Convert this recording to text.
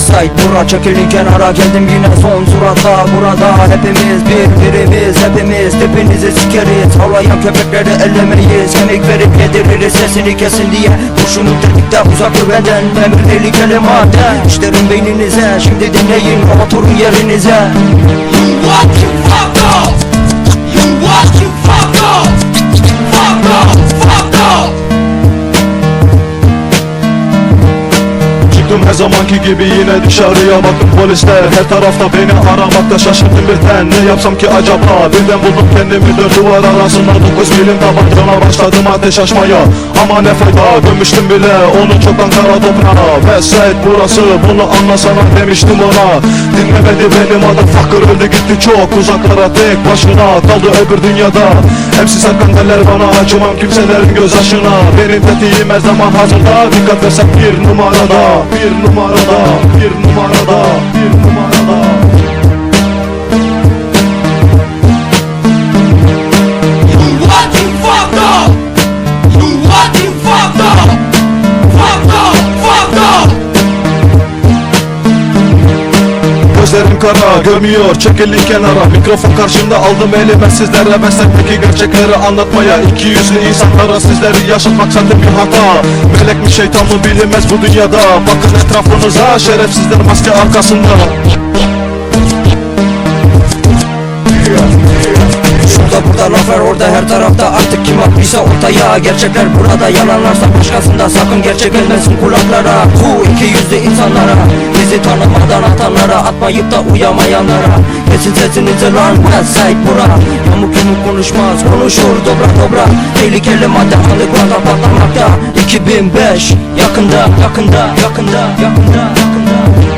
Sait bura çekilin kenara geldim yine son suratta Burada hepimiz birbirimiz hepimiz Tipinizi sikeriz. Havlayan köpekleri ellemeyiz Kemik verip yediririz. Sesini kesin diye Kurşunu tetikte uzak dur benden Emir tehlikeli madde. İşlerin beyninize Şimdi dinleyin oturun yerinize. Walk, you fucked up. Çıktım her zamanki gibi yine dışarıya baktım polisler Her tarafta beni aramakta şaşırdım birden. Ne yapsam ki acaba? Birden buldum kendimi dört duvar arasında Dokuz milim tabancana başladım ateş açmaya. Ama ne fayda? Dönmüştüm bile Onu çoktan kara toprağa. Westside burası bunu anlasana demiştim ona. Dinlemedi benim adım fakir öldü gitti çok. Uzaklara tek başına Kaldı öbür dünyada. Hepsi sakın derler bana acımam kimselerin göz yaşına Benim tetiğim her zaman hazırda. Dikkat versek bir numarada. Bir Bir numarada Bir numarada Gözlerim kara görmüyor. Çekilin kenara. Mikrofon karşımda aldım elime sizlere Meslekteki gerçekleri anlatmaya iki yüzlü insanlara sizleri yaşatmak zaten bir hata. Melek mi şeytan mı bilinmez bu dünyada. Bakın etrafınıza şerefsizler maske arkasında. Şurada burada laf orada her tarafta Artık kim haklıysa ortaya. Gerçekler burada yalanlarsa başkasında Sakın gerçek gelmesin kulaklara. Bu iki yüzlü insanlara Bizi tanımadan atanlara Atmayıp da uyamayanlara. Kesin sesinizi lan Westside bura. Yamuk yumuk konuşmaz konuşur dobra dobra. Tehlikeli madde underground'a patlamakta 2005 yakında yakında yakında yakında